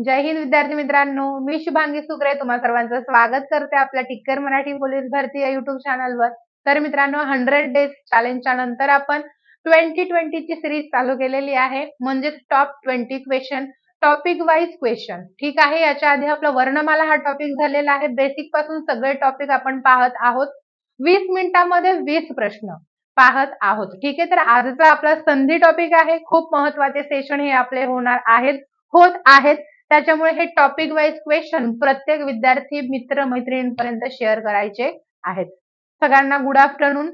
जय हिंद विद्यार्थी मित्रांनो मी शुभांगी सुकरे तुम्हा सर्वांचं स्वागत करते आपल्या टिक्कर मराठी पोलीस भरती या युट्यूब चॅनलवर तर मित्रांनो हंड्रेड डेज चॅलेंजच्या नंतर आपण ट्वेंटी ट्वेंटीची सिरीज चालू केलेली आहे. म्हणजेच top twenty question topic wise question ठीक आहे? याच्या आधी आपला वर्णमाला हा टॉपिक झालेला आहे. बेसिकपासून सगळे टॉपिक आपण पाहत आहोत. वीस मिनिटांमध्ये वीस प्रश्न पाहत आहोत. ठीक आहे? तर आजचा आपला संधी टॉपिक आहे. खूप महत्त्वाचे सेशन हे आपले होणार आहेत होत आहेत. त्याच्यामुळे हे टॉपिक वाईज क्वेश्चन प्रत्येक विद्यार्थी मित्र मैत्रिणींपर्यंत शेअर करायचे आहेत. सगळ्यांना गुड आफ्टरनून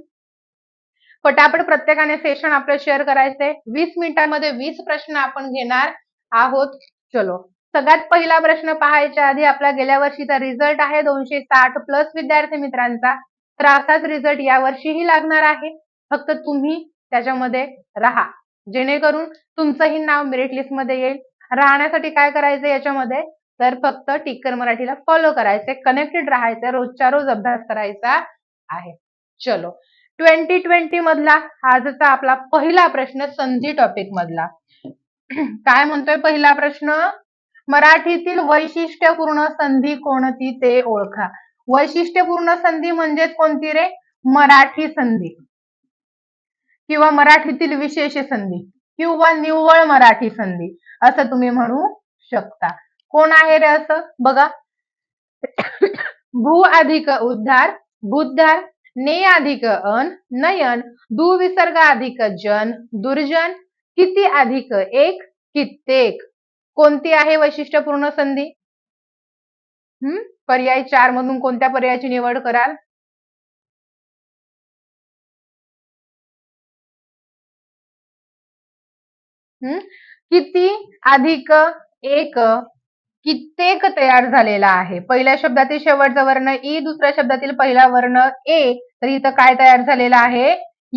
पटापट प्रत्येकाने सेशन आपलं शेअर करायचे वीस मिनिटांमध्ये वीस प्रश्न आपण घेणार आहोत. चलो. सगळ्यात पहिला प्रश्न पाहायच्या आधी आपला गेल्या वर्षीचा रिझल्ट आहे दोनशे साठ प्लस विद्यार्थी मित्रांचा. तर असाच रिझल्ट यावर्षीही लागणार आहे. फक्त तुम्ही त्याच्यामध्ये राहा. जेणेकरून तुमचंही नाव मेरिट लिस्टमध्ये येईल. राहण्यासाठी काय करायचं याच्यामध्ये? तर फक्त टिक्कर मराठीला फॉलो करायचे कनेक्टेड राहायचं रोजच्या रोज अभ्यास करायचा आहे. चलो. ट्वेंटी ट्वेंटी मधला आजचा आपला पहिला प्रश्न संधी टॉपिक मधला. काय म्हणतोय पहिला प्रश्न? मराठीतील वैशिष्ट्यपूर्ण संधी कोणती ते ओळखा. वैशिष्ट्यपूर्ण संधी म्हणजेच कोणती रे? मराठी संधी. किंवा मराठीतील विशेष संधी. किंवा निव्वळ मराठी संधी असं तुम्ही म्हणू शकता. कोण आहे रे असं? बघा. भू अधिक उद्धार बुद्धार ने अधिक अन नयन दुविसर्ग अधिक जन दुर्जन किती अधिक एक कित्येक. कोणती आहे वैशिष्ट्यपूर्ण संधी? हम्म पर्याय चार मधून कोणत्या पर्यायाची निवड कराल? हम्म किती अधिक एक कित्येक तयार झालेला आहे. पहिल्या शब्दातील शेवटचा वर्ण ई दुसऱ्या शब्दातील पहिला वर्ण ए. तर इथं काय तयार झालेला आहे?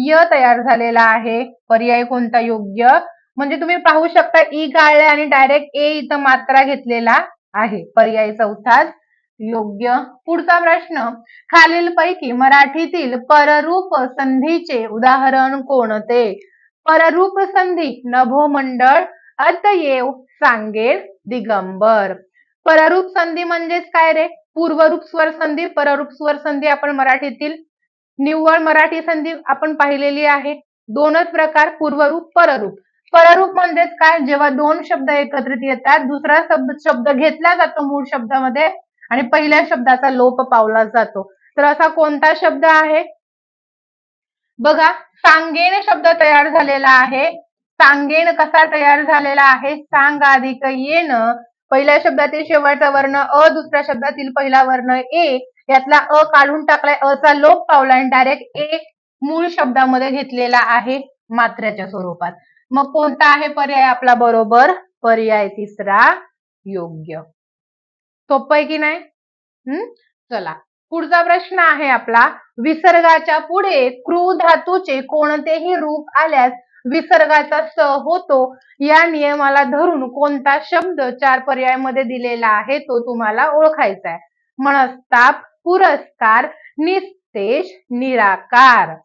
य तयार झालेला आहे. पर्याय कोणता योग्य? म्हणजे तुम्ही पाहू शकता ई गाळले आणि डायरेक्ट ए इथं मात्रा घेतलेला आहे. पर्याय चौथाच योग्य. पुढचा प्रश्न खालीलपैकी मराठीतील पररूप संधीचे उदाहरण कोणते? पररूप संधी नभो मंडळ अतयेव सांगेल दिगंबर. पररूप संधी म्हणजेच काय रे? पूर्वरूप स्वर संधी पररूप स्वर संधी आपण मराठीतील निव्वळ मराठी संधी आपण पाहिलेली आहे. दोनच प्रकार पूर्वरूप पररूप. पररूप म्हणजेच काय? जेव्हा दोन शब्द एकत्रित येतात दुसरा शब्द शब्द घेतला जातो मूळ शब्दामध्ये आणि पहिल्या शब्दाचा लोप पावला जातो. तर असा कोणता शब्द आहे? बघा सांगेन शब्द तयार झालेला आहे. सांगेन कसा तयार झालेला आहे सांग अधिक येण. पहिल्या शब्दातील शेवटचा वर्ण अ दुसऱ्या शब्दातील पहिला वर्ण ए. यातला अ काढून टाकलाय अ चा लोप पावला आणि डायरेक्ट ए मूळ शब्दामध्ये घेतलेला आहे मात्र्याच्या स्वरूपात. मग कोणता आहे पर्याय आपला बरोबर? पर्याय तिसरा योग्य. सोपं आहे की नाही? हम्म चला. पुढचा प्रश्न आहे आपला. विसर्गाच्या पुढे क्रू धातूचे कोणतेही रूप आल्यास विसर्गाचा स होतो. या नियमाला धरून कोणता शब्द चार पर्यायामध्ये दिलेला आहे तो तुम्हाला ओळखायचा आहे. मनस्ताप पुरस्कार निस्तेज निराकार.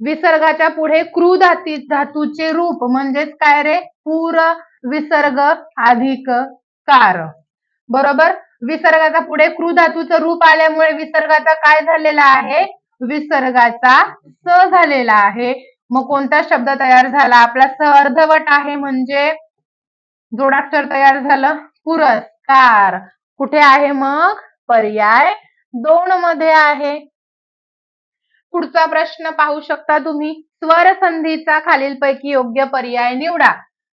विसर्गाच्या पुढे क्रू धाती धातूचे रूप म्हणजेच काय रे? पूर विसर्ग अधिक कार. बरोबर? विसर्गाचा पुढे क्रू धातूचं रूप आल्यामुळे विसर्गाचा काय झालेला आहे? विसर्गाचा स झालेला आहे. मग कोणता शब्द तयार झाला? आपला स अर्धवट आहे म्हणजे? जोडाक्षर तयार झालं? पुरस्कार. कुठे आहे मग? पर्याय दोन मध्ये आहे. पुढचा प्रश्न पाहू शकता तुम्ही. स्वर संधीचा खालीलपैकी योग्य पर्याय निवडा.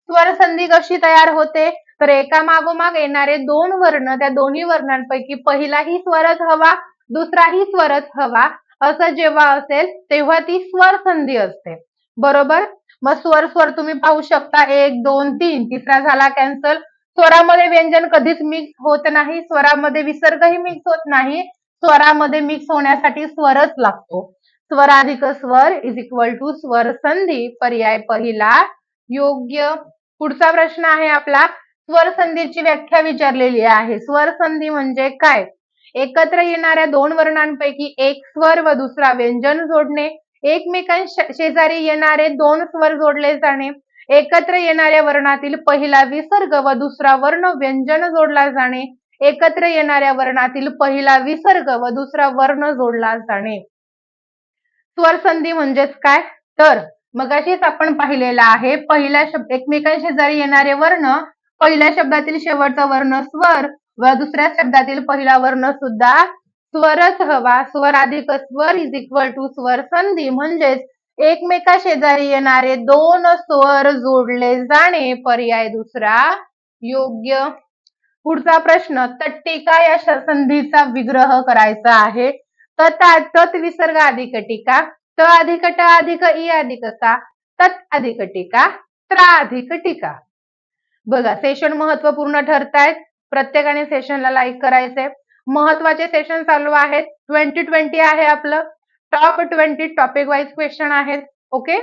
स्वर संधी कशी तयार होते? तर एका मागोमाग येणारे दोन वर्ण त्या दोन्ही वर्णांपैकी पहिलाही स्वरच हवा दुसराही स्वरच हवा असं जेव्हा असेल तेव्हा ती स्वर संधी असते. बरोबर? मग स्वर स्वर तुम्ही पाहू शकता. एक दोन तीन. तिसरा झाला कॅन्सल स्वरामध्ये व्यंजन कधीच मिक्स होत नाही. स्वरामध्ये विसर्गही मिक्स होत नाही. स्वरामध्ये मिक्स होण्यासाठी स्वरच लागतो. स्वराधिक स्वर इज इक्वल टू स्वर संधी. पर्याय पहिला. योग्य. पुढचा प्रश्न आहे आपला. स्वर संधीची व्याख्या विचारलेली आहे. स्वर संधी म्हणजे काय? एकत्र येणाऱ्या दोन वर्णांपैकी एक स्वर व दुसरा व्यंजन जोडणे. एकमेकां शेजारी येणारे दोन स्वर जोडले जाणे. एकत्र येणाऱ्या वर्णातील पहिला विसर्ग व दुसरा वर्ण व्यंजन जोडला जाणे. एकत्र येणाऱ्या वर्णातील पहिला विसर्ग व दुसरा वर्ण जोडला जाणे. स्वर संधी म्हणजेच काय? तर मगाशीच आपण पाहिलेलं आहे पहिल्या शब्द एकमेकांशेजारी येणारे वर्ण पहिल्या शब्दातील शेवटचा वर्ण स्वर व दुसऱ्या शब्दातील पहिला वर्ण सुद्धा स्वरच हवा. स्वर अधिक स्वर इज इक्वल टू स्वर संधी. म्हणजेच एकमेका शेजारी येणारे दोन स्वर जोडले जाणे. पर्याय दुसरा योग्य. पुढचा प्रश्न तट्टिका या संधीचा विग्रह करायचा आहे. तत विसर्ग अधिक टीका त अधिक ट अधिक इ अधिक सा तत् अधिक टीका त्रा अधिक टीका. बघा सेशन महत्त्वपूर्ण ठरतायत. प्रत्येकाने सेशनला लाईक करायचंय. महत्त्वाचे सेशन चालू आहेत. ट्वेंटी ट्वेंटी आहे आपलं. Top twenty topic wise question आहेत. ओके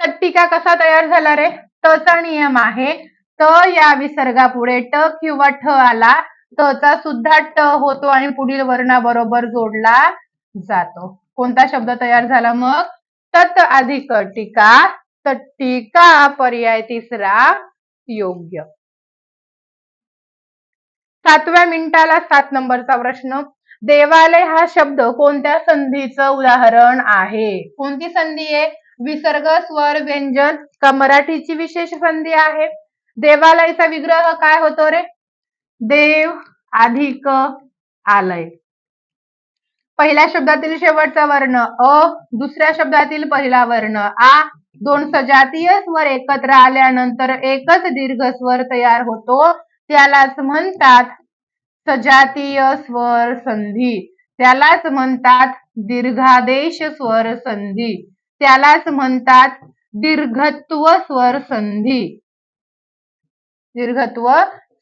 तर टीका कसा तयार झाला रे? तचा नियम आहे. त या विसर्गापुढे ट किंवा ठ आला तचा सुद्धा ट होतो आणि पुढील वर्णाबरोबर जोडला जातो. कोणता शब्द तयार झाला मग? तत अधिक टीका. तर टीका पर्याय तिसरा योग्य. सातव्या मिनिटाला सात नंबरचा प्रश्न. देवालय हा शब्द कोणत्या संधीचं उदाहरण आहे? कोणती संधी आहे? विसर्ग स्वर व्यंजन का मराठीची विशेष संधी आहे? देवालयचा विग्रह काय होतो रे? देव अधिक आलय. पहिल्या शब्दातील शेवटचा वर्ण अ दुसऱ्या शब्दातील पहिला वर्ण आ दोन सजातीय स्वर एकत्र आल्यानंतर एकच दीर्घ स्वर तयार होतो. त्यालाच म्हणतात सजातीय स्वर संधी. त्यालाच म्हणतात दीर्घादेश स्वर संधी. त्यालाच म्हणतात दीर्घत्व स्वर संधी. दीर्घत्व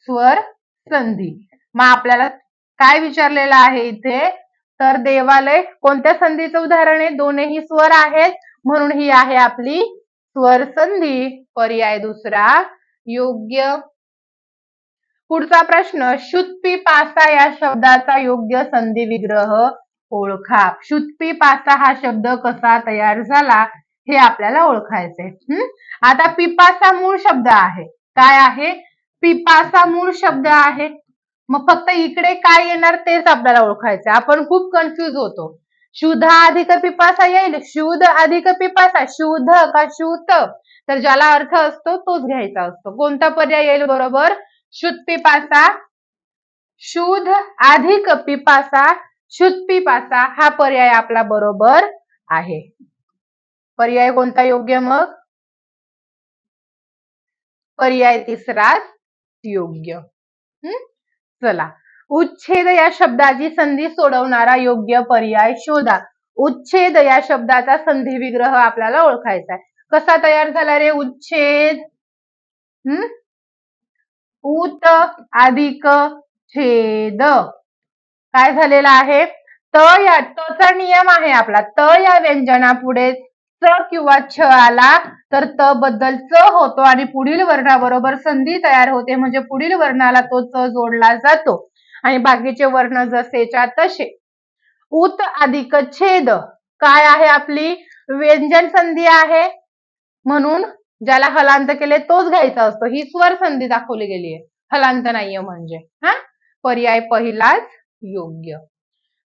स्वर संधी. मग आपल्याला काय विचारलेलं आहे इथे? तर देवालय कोणत्या संधीचं उदाहरण आहे? दोनही स्वर आहेत. म्हणून ही आहे आपली स्वर संधी. पर्याय दुसरा. योग्य. पुढचा प्रश्न शुत्पी पासा या शब्दाचा योग्य संधी विग्रह ओळखा. शुत्पी पासा हा शब्द कसा तयार झाला हे आपल्याला ओळखायचंय. आता पिपासा मूळ शब्द आहे. काय आहे? पिपासा मूळ शब्द आहे. मग फक्त इकडे काय येणार तेच आपल्याला ओळखायचं. आपण खूप कन्फ्युज होतो. शुद्ध अधिक पिपासा येईल शुद्ध अधिक पिपासा शुद्ध का शुद्ध तर ज्याला अर्थ असतो तोच घ्यायचा असतो. कोणता पर्याय येईल बरोबर? शुद्ध पिपासा शुद्ध अधिक पिपासा शुद्ध पिपासा हा पर्याय आपला बरोबर आहे. पर्याय कोणता योग्य मग? पर्याय तिसराच योग्य. हम्म चला. उच्छेद या शब्दाची संधी सोडवणारा योग्य पर्याय शोधा. उच्छेद या शब्दाचा संधी विग्रह आपल्याला ओळखायचा आहे. कसा तयार झाला रे उच्छेद? हम्म उत अधिक छेद. काय झालेला आहे? त या तचा नियम आहे आपला. त या व्यंजनापुढे च किंवा छ आला तर त बद्दल च होतो आणि पुढील वर्णाबरोबर संधी तयार होते. म्हणजे पुढील वर्णाला तो च जोडला जातो. आणि बाकीचे वर्ण जसेच्या तसे. उत अधिक छेद. काय आहे आपली? व्यंजन संधी आहे. म्हणून ज्याला हलांत केले तोच घ्यायचा असतो. ही स्वर संधी दाखवली गेली आहे हलांत नाहीये म्हणजे. हा? पर्याय पहिलाच योग्य.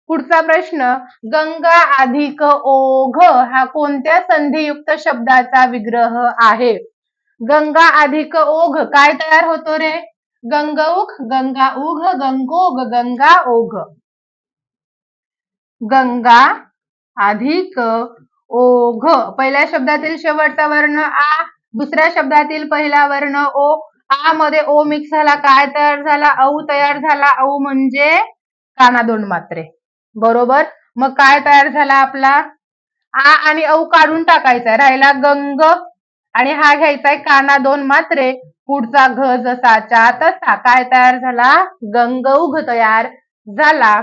पुढचा प्रश्न गंगा अधिक ओघ हा कोणत्या संधियुक्त शब्दाचा विग्रह आहे? गंगा अधिक ओघ काय तयार होतो रे? गंगौघ गंगा उघ गंगोग गंगा ओघ. गंगा अधिक ओघ. पहिल्या शब्दातील शेवटचा वर्ण आ दुसऱ्या शब्दातील पहिला वर्ण ओ. आ मध्ये ओ मिक्स झाला. काय तयार झाला? औ तयार झाला. औ म्हणजे काना दोन मात्रे. बरोबर? मग काय तयार झाला आपला? आ आणि औ काढून टाकायचा राहिला गंग आणि हा घ्यायचाय काना दोन मात्रे. पुढचा घ जसाच्या तसा. काय तयार झाला? गंगौघ तयार झाला.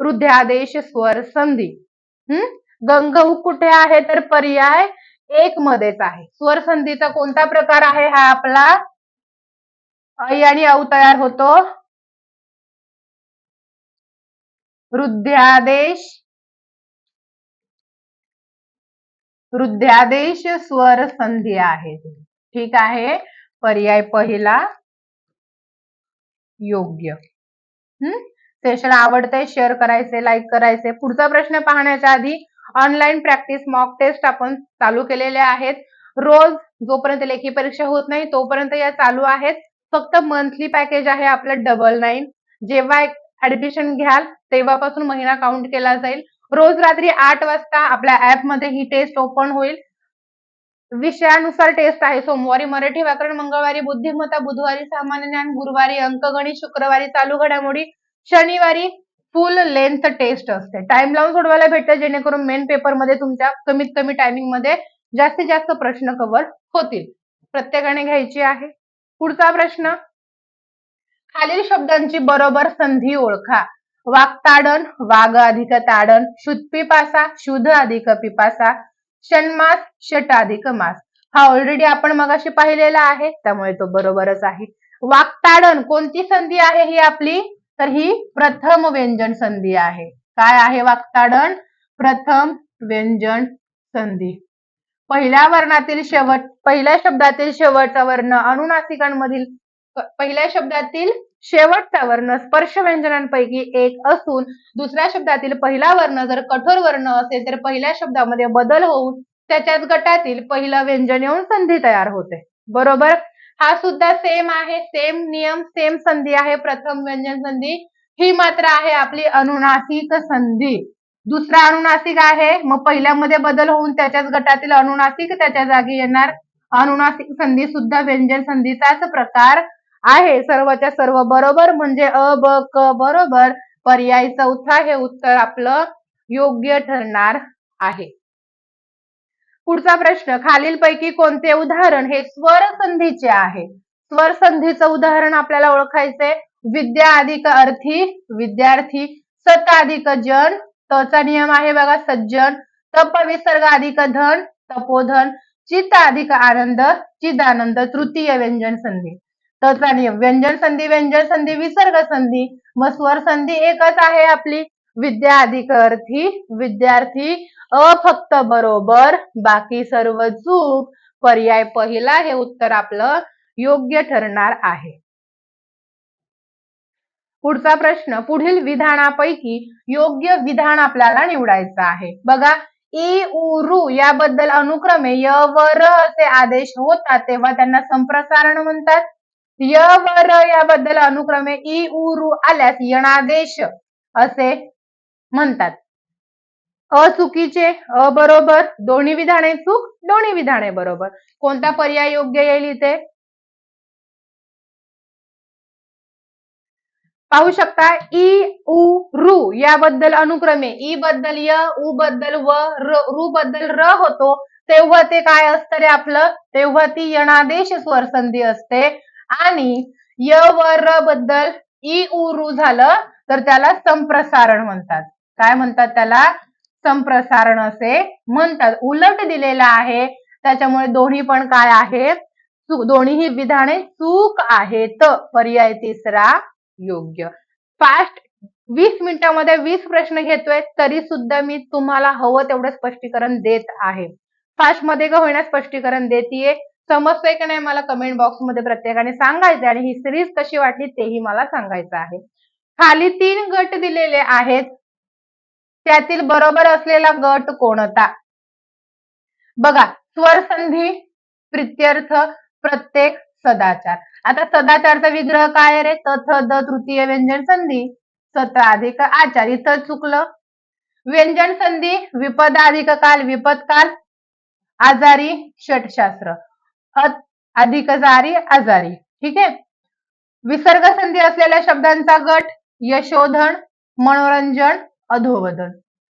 हृदयादेश स्वर संधी. हम्म गंगऊ कुठे आहे तर पर्याय एक मध्येच आहे. स्वर संधीचा कोणता प्रकार आहे हा आपला? ऐ आणि औ तयार होतो. हृदयादेश वृद्ध्यादेश स्वर संधी आहे. ठीक आहे. पर्याय पहिला योग्य. हम्म सेशन आवडतंय शेअर करायचे लाईक करायचे पुढचा प्रश्न पाहण्याच्या आधी ऑनलाईन प्रॅक्टिस मॉक टेस्ट आपण चालू केलेले आहेत. रोज जोपर्यंत लेखी परीक्षा होत नाही तोपर्यंत या चालू आहेत. फक्त मंथली पॅकेज आहे आपलं डबल नाईन जेव्हा ऍडमिशन घ्याल तेव्हापासून महिना काउंट केला जाईल. रोज रात्री आठ वाजता आपल्या ऍपमध्ये ही टेस्ट ओपन होईल. विषयानुसार टेस्ट आहे. सोमवारी मराठी व्याकरण मंगळवारी बुद्धिमत्ता बुधवारी सामान्य ज्ञान गुरुवारी अंकगणित शुक्रवारी चालू घडामोडी शनिवारी फुल लेंथ टेस्ट असते. टाइम लावून सोडवायला भेटतं जेणेकरून मेन पेपरमध्ये तुमच्या कमीत कमी टायमिंगमध्ये जास्तीत जास्त प्रश्न कव्हर होतील. प्रत्येकाने घ्यायची आहे. पुढचा प्रश्न खालील शब्दांची बरोबर संधी ओळखा. वाक्ताडन वाघ अधिक ताडन शुद्धपिपासा शुद्ध अधिक पिपासा षण्मास षट अधिक मास. हा ऑलरेडी आपण मगाशी पाहिलेला आहे त्यामुळे तो बरोबरच आहे. वाक्ताडन कोणती संधी आहे ही आपली? तर ही प्रथम व्यंजन संधी आहे. काय आहे वाक्ताडन? प्रथम व्यंजन संधी. पहिल्या वर्णातील शेवट पहिल्या शब्दातील शेवटचा वर्ण अनुनासिकांमधील पहिल्या शब्दातील शेवटचा वर्ण स्पर्श व्यंजनांपैकी एक असून दुसऱ्या शब्दातील पहिला वर्ण जर कठोर वर्ण असेल तर पहिल्या शब्दामध्ये बदल होऊन त्याच्याच गटातील पहिलं व्यंजन येऊन संधी तयार होते. बरोबर? हा सुद्धा सेम आहे सेम नियम सेम संधी आहे. प्रथम व्यंजन संधी ही मात्र आहे आपली अनुनासिक संधी. दुसरा अनुनासिक आहे मग पहिल्यामध्ये बदल होऊन त्याच्याच गटातील अनुनासिक त्याच्या जागी येणार. अनुनासिक संधी सुद्धा व्यंजन संधीचाच प्रकार आहे. सर्वच्या सर्व बरोबर म्हणजे अ ब क बरोबर पर्याय चौथा हे उत्तर आपलं योग्य ठरणार आहे. पुढचा प्रश्न खालीलपैकी कोणते उदाहरण हे स्वर संधीचे आहे? स्वर संधीचं उदाहरण आपल्याला ओळखायचंय. विद्या अधिक अर्थी विद्यार्थी सत अधिक जन तचा नियम आहे बघा सज्जन. तप विसर्ग अधिक धन तपोधन. चित्त अधिक आनंद चिदानंद तृतीय व्यंजन संधी. तचा नियम व्यंजन संधी व्यंजन संधी विसर्ग संधी. मग स्वर संधी एकच आहे आपली. विद्या अधिक विद्यार्थी अ फक्त बरोबर. बाकी सर्व चूक पर्याय पहिला हे उत्तर आपलं योग्य ठरणार आहे. पुढचा प्रश्न पुढील विधानापैकी योग्य विधान आपल्याला निवडायचं आहे. बघा इ उ रु याबद्दल अनुक्रमे य व र असे आदेश होतात तेव्हा त्यांना संप्रसारण म्हणतात. य व र याबद्दल अनुक्रमे इ उ रु आल्यास यणादेश असे म्हणतात. अचुकीचे अ बरोबर दोन्ही विधाने चूक दोन्ही विधाने बरोबर. कोणता पर्याय योग्य येईल इथे? पाहू शकता इ उ रु याबद्दल अनुक्रमे. ई बद्दल य उ बद्दल व रु बद्दल र होतो. तेव्हा ते काय असतं रे आपलं? तेव्हा ती यणादेश स्वरसंधी असते. आणि य व र बद्दल इ उ रु झालं तर त्याला संप्रसारण म्हणतात. काय म्हणतात त्याला? संप्रसारण असे म्हणतात. उलट दिलेला आहे त्याच्यामुळे दोन्ही पण काय आहे दोन्हीही विधाने चूक आहेत. पर्याय तिसरा योग्य. फास्ट वीस मिनिटामध्ये वीस प्रश्न घेतोय तरी सुद्धा मी तुम्हाला हवं तेवढं स्पष्टीकरण देत आहे. फास्टमध्ये का होईना स्पष्टीकरण देतीये? समजतंय की नाही मला कमेंट बॉक्समध्ये प्रत्येकाने सांगायचं आणि ही सिरीज कशी वाटली तेही मला सांगायचं आहे. खाली तीन गट दिलेले आहेत. त्यातील बरोबर असलेला गट कोणता? बघा स्वरसंधी प्रित्यर्थ प्रत्येक सदाचार. आता सदाचारचा विग्रह काय रे? तथ द तृतीय व्यंजन संधी सत अधिक आचार. इथं चुकलं. व्यंजन संधी विपद अधिक काल विपद काल आजारी षटशास्त्र. अधिक जारी आजारी ठीक आहे? विसर्ग संधी असलेल्या शब्दांचा गट यशोधन मनोरंजन अधोवदन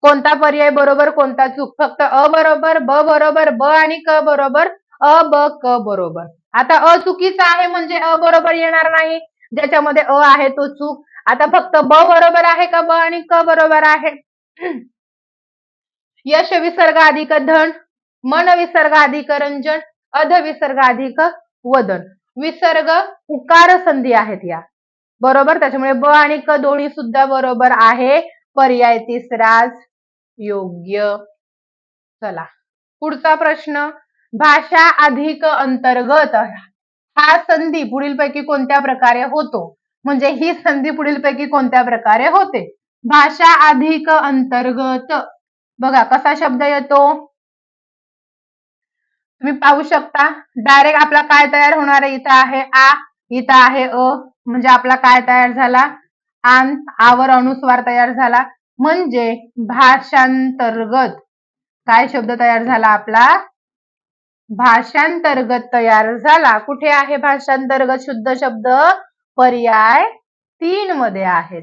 कोणता पर्याय बरोबर कोणता चूक? फक्त अ बरोबर ब बरोबर ब आणि क बरोबर अ ब क बरोबर. आता अ चुकीचा आहे म्हणजे अ बरोबर येणार नाही. ज्याच्यामध्ये अ आहे तो चूक. आता फक्त ब बरोबर आहे का ब आणि क बरोबर आहे? यश विसर्ग अधिक धन मन विसर्ग अधिक रंजन अध विसर्ग अधिक वदन. विसर्ग उकार संधी आहेत या. बरोबर? त्याच्यामुळे ब आणि क दोन्ही सुद्धा बरोबर आहे. पर्याय तिसराच योग्य. चला. पुढचा प्रश्न. भाषा अधिक अंतर्गत. हा संधी पुढीलपैकी कोणत्या प्रकारे होतो? म्हणजे ही संधी पुढीलपैकी कोणत्या प्रकारे होते? भाषा अधिक अंतर्गत. बघा कसा शब्द येतो? तुम्ही पाहू शकता. डायरेक्ट आपला काय तयार होणार आहे? इथं आहे आ इथं आहे अ म्हणजे आपला काय तयार झाला? आन आवर अनुस्वार तयार झाला. म्हणजे भाषांतर्गत. काय शब्द तयार झाला आपला? भाषांतर्गत तयार झाला. कुठे आहे भाषांतर्गत? शुद्ध शब्द पर्याय तीन मध्ये आहेत.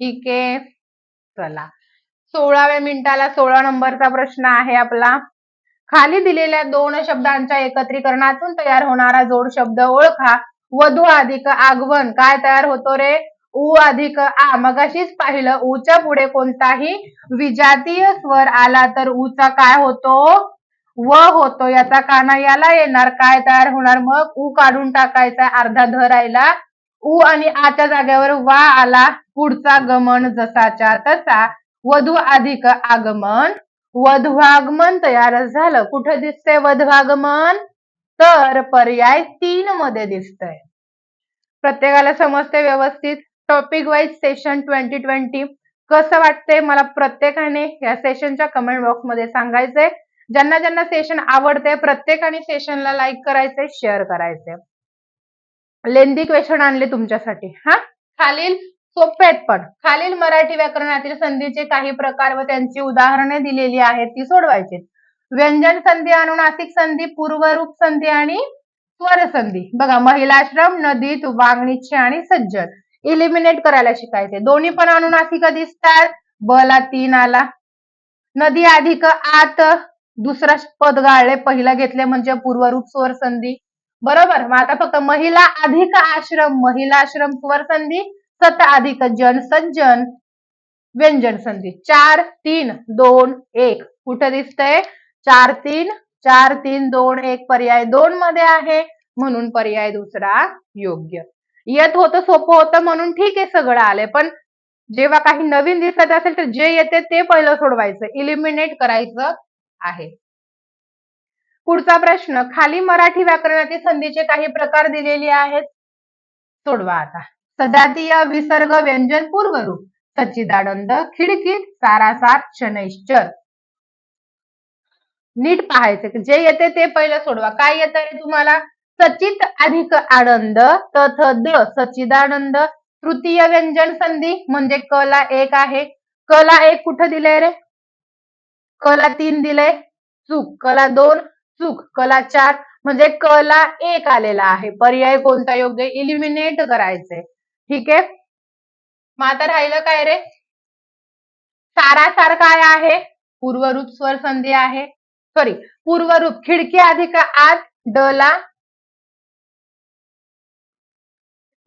ठीक आहे. चला. सोळाव्या मिनिटाला सोळा नंबरचा प्रश्न आहे आपला. खाली दिलेल्या दोन शब्दांच्या एकत्रीकरणातून तयार होणारा जोड शब्द ओळखा. वधू अधिक आगमन काय तयार होतो रे? उ अधिक आ. मगाशीच पाहिलं उच्या पुढे कोणताही विजातीय स्वर आला तर उचा काय होतो? व होतो. याचा काना याला येणार. काय तयार होणार? मग उ काढून टाकायचा अर्धा ध राहिला. उ आणि आच्या जागेवर वा आला. पुढचा गमन जसाच्या तसा. वधू अधिक आगमन. वधवागमन तयार झालं. कुठे दिसतंय वधवागमन तर पर्याय तीन मध्ये दिसतंय. प्रत्येकाला समजते व्यवस्थित? Topic wise session twenty twenty कसं वाटतंय? मला प्रत्येकाने या सेशनच्या कमेंट बॉक्समध्ये सांगायचंय. ज्यांना ज्यांना सेशन आवडते प्रत्येकाने सेशनला लाईक करायचंय शेअर करायचंय. लेंदी क्वेश्चन आणले तुमच्यासाठी. हा? खालील सोपेत पण. खालील मराठी व्याकरणातील संधीचे काही प्रकार व त्यांची उदाहरणे दिलेली आहेत ती सोडवायची व्यंजन संधी अनुनासिक संधी पूर्वरूप संधी आणि स्वर संधी. बघा महिलाश्रम नदीत वागणीचे आणि सज्जन. इलिमिनेट करायला शिकायचे. दोन्ही पण अनुनासिक दिसतात बला तीन आला. नदी अधिक आत. दुसरा पद गाळले. पहिला घेतले म्हणजे पूर्वरूप स्वर संधी. बरोबर? मग आता फक्त महिला अधिक आश्रम महिला आश्रम स्वर संधी. सत अधिक जन सज्जन व्यंजन संधी. चार तीन दोन एक. कुठं दिसतंय? चार तीन चार तीन दोन एक. पर्याय दोन मध्ये आहे. म्हणून पर्याय दुसरा योग्य. येत होतं सोपं होतं म्हणून ठीक आहे सगळं आलंय. पण जेव्हा काही नवीन दिसत असेल तर जे येते ते पहिलं सोडवायचं. इलिमिनेट करायचं आहे. पुढचा प्रश्न खाली मराठी व्याकरणातील संधीचे काही प्रकार दिलेले आहेत. सोडवा आता. सदातीय विसर्ग व्यंजन पूर्वरूप सच्चिदानंद खिडकीत सारासार शनैश्चर. नीट पाहायचे जे येते ते पहिलं सोडवा. काय येत आहे तुम्हाला? सचित अधिक आनंद तथ द सच्चिदानंद. तृतीय व्यंजन संधी म्हणजे कला एक आहे. कला एक कुठं दिलंय रे? कला तीन दिलंय. चूक. कला दोन चूक. कला चार. म्हणजे कला एक आलेला आहे. पर्याय कोणता योग्य? इलिमिनेट करायचंय. ठीक आहे? मग आता राहिलं काय रे? सारासार काय आहे? पूर्वरूप स्वर संधी आहे. सॉरी पूर्वरूप खिडकी अधिक आत ड ला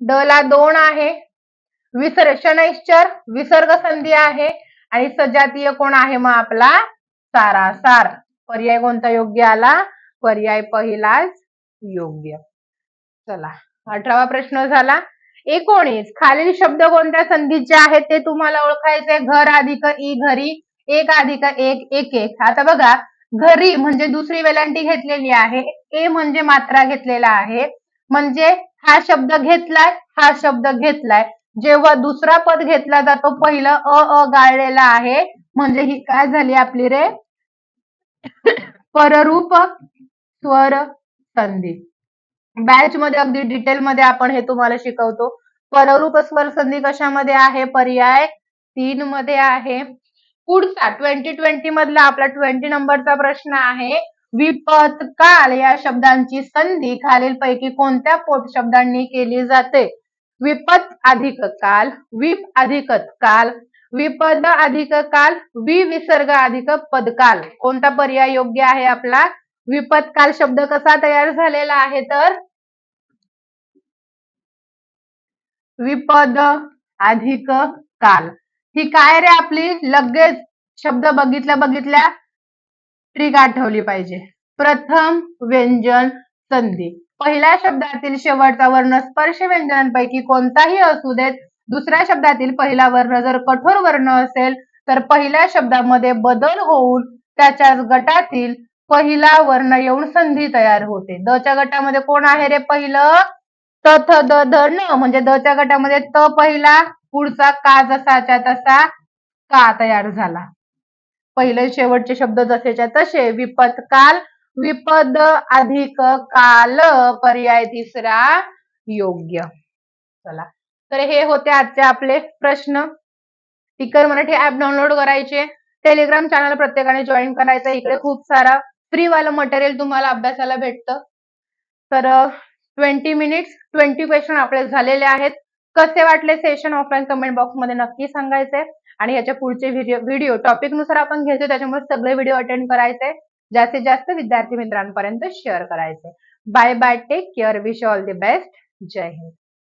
ड ला दोन आहे. विसर्ग शनैश्चर विसर्ग संधी आहे. आणि सजातीय कोण आहे मग आपला? सारासार. पर्याय कोणता योग्य आला? पर्याय पहिलाच योग्य. चला अठरावा प्रश्न झाला. एकोणीस. खालील शब्द कोणत्या संधीचे आहेत ते तुम्हाला ओळखायचे? घर अधिक ई घरी एक अधिक एक एक एक. आता बघा घरी म्हणजे दुसरी वेलांटी घेतलेली आहे. ए म्हणजे मात्रा घेतलेला आहे. म्हणजे हा शब्द घेतलाय हा शब्द घेतलाय. जेव्हा दुसरा पद घेतला जातो पहिलं अ अ गाळलेला आहे. म्हणजे ही काय झाली आपली रे? पररूप स्वर संधी. बॅच मध्ये अगदी डिटेल मध्ये आपण हे तुम्हाला शिकवतो. पररूप स्वर संधी कशामध्ये आहे? पर्याय तीन मध्ये आहे. पुढचा ट्वेंटी ट्वेंटी मधला आपला ट्वेंटी नंबरचा प्रश्न आहे. विपत काल या शब्दांची संधी खालीलपैकी कोणत्या पोट शब्दांनी केली जाते? विपत अधिक काल विप अधिक काल विपद अधिक काल वि विसर्ग अधिक पदकाल. कोणता पर्याय योग्य आहे आपला? विपत्काल शब्द कसा तयार झालेला आहे तर? विपद अधिक काल. ही काय रे आपली? लगेच शब्द बघितल्या बघितल्या ट्रिक आठवली पाहिजे. प्रथम व्यंजन संधी. पहिल्या शब्दातील शेवटचा वर्ण स्पर्श व्यंजनांपैकी कोणताही असू देत. दुसऱ्या शब्दातील पहिला वर्ण जर कठोर वर्ण असेल तर पहिल्या शब्दामध्ये बदल होऊन त्याच्या गटातील पहिला वर्ण येऊन संधी तयार होते. द च्या गटामध्ये कोण आहे रे पहिलं? त थ द ध न. म्हणजे द च्या गटामध्ये त पहिला पुढचा का जसाच्या तसा का तयार झाला. पहिले शेवटचे शब्द जसेच्या तसे. विपद काल विपद अधिक काल पर्याय तिसरा योग्य. चला. तर हे होते आजचे आपले प्रश्न. टिकर मराठी ऍप डाउनलोड करायचे. टेलिग्राम चॅनल प्रत्येकाने जॉईन करायचं. इकडे खूप सारा फ्रीवालं मटेरियल तुम्हाला अभ्यासाला भेटतं. तर ट्वेंटी मिनिट्स ट्वेंटी क्वेश्चन आपले झालेले आहेत. कसे वाटले सेशन ऑफलाईन कमेंट बॉक्समध्ये नक्की सांगायचे. आणि याच्या पुढचे व्हिडिओ टॉपिकनुसार आपण घ्यायचो त्याच्यामुळे सगळे व्हिडिओ अटेंड करायचे. जास्तीत जास्त विद्यार्थी मित्रांपर्यंत शेअर करायचे. Bye bye take care wish all the best Jai Hind.